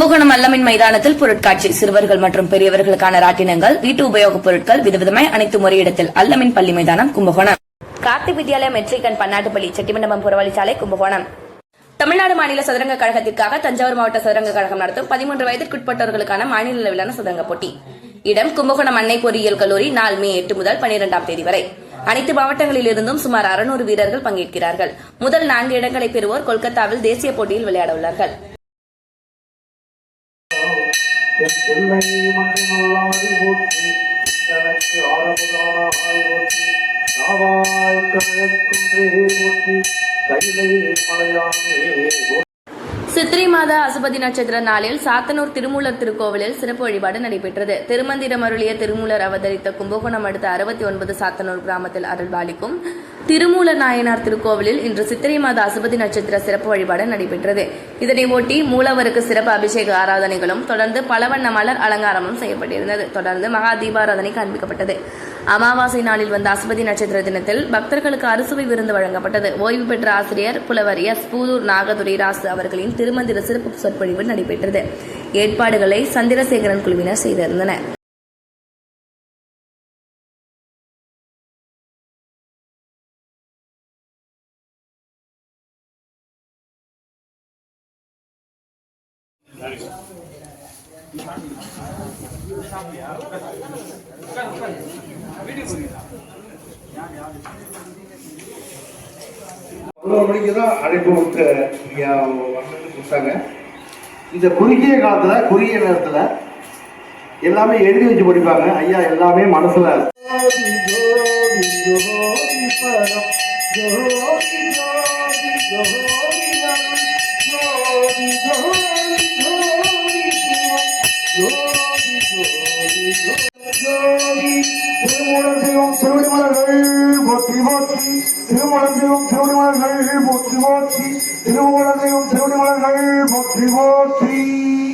கும்பகோணம் அல்லமின் மைதானத்தில் பொருட்காட்சி. சிறுவர்கள் மற்றும் பெரியவர்களுக்கான ராட்டினங்கள் வீட்டு உபயோகப் பொருட்கள் விதவிதமாய் அனைத்து முறையிடத்தில் அல்லமின் பள்ளி மைதானம் கும்பகோணம். கார்த்திக் வித்யாலயா மெட்ரிக் அண்ட் பன்னாட்டுப்பள்ளி செட்டிமண்டபம் புறவழிச்சாலை கும்பகோணம். தமிழ்நாடு மாநில சதுரங்க கழகத்திற்காக தஞ்சாவூர் மாவட்ட சதுரங்க கழகம் நடத்தும் பதிமூன்று வயதிற்குட்பட்டவர்களுக்கான மாநில அளவிலான சதுரங்க போட்டி. இடம் கும்பகோணம் அன்னை பொறியியல் கல்லூரி நாள் மே எட்டு முதல் பனிரெண்டாம் தேதி வரை. அனைத்து மாவட்டங்களில் இருந்தும் சுமார் அறுநூறு வீரர்கள் பங்கேற்கிறார்கள். முதல் நான்கு இடங்களை பெறுவோர் கொல்கத்தாவில் தேசிய போட்டியில் விளையாட உள்ளார்கள் எல்லை போற்றி எனக்கு போற்றி நாவாய் போற்றி கைலை மலையானே போற்றி சித்திரை மாத அசுபதி நட்சத்திர நாளில் சாத்தனூர் திருமூலர் திருக்கோவிலில் சிறப்பு வழிபாடு நடைபெற்றது. திருமந்திரம் அருளிய திருமூலர் அவதரித்த கும்பகோணம் அடுத்த அறுபத்தி ஒன்பது சாத்தனூர் கிராமத்தில் அருள்பாலிக்கும். திருமூல நாயனார் திருக்கோவிலில் இன்று சித்திரை மாத அசுபதி நட்சத்திர சிறப்பு வழிபாடு நடைபெற்றது. இதனை ஒட்டி மூலவருக்கு சிறப்பு அபிஷேக ஆராதனைகளும் தொடர்ந்து பலவண்ண மலர் அலங்காரமும் செய்யப்பட்டிருந்தது. தொடர்ந்து மகா தீபாராதனை காண்பிக்கப்பட்டது அமாவாசை நாளில் வந்த அசுபதி நட்சத்திர தினத்தில் பக்தர்களுக்கு அறுசுவை விருந்து வழங்கப்பட்டது. ஓய்வு பெற்ற ஆசிரியர் புலவர் எஸ். பூதூர் நாகதுரை ராசு அவர்களின் திருமந்திர சிறப்பு சொற்பொழிவு நடைபெற்றது. ஏற்பாடுகளை சந்திரசேகரன் குழுவினர் செய்திருந்தனர். பதினோரு மணிக்கு தான் அழைப்பு கொடுத்தாங்க. இந்த குறுகிய காலத்துல குறுகிய நேரத்துல எல்லாமே எழுதி வச்சு படிப்பாங்க. ஐயா எல்லாமே மனசுல ஜோதி, ஜோதி, ஜோதி ஜோதி, ஜோதி, ஜோதி. திருமூலர்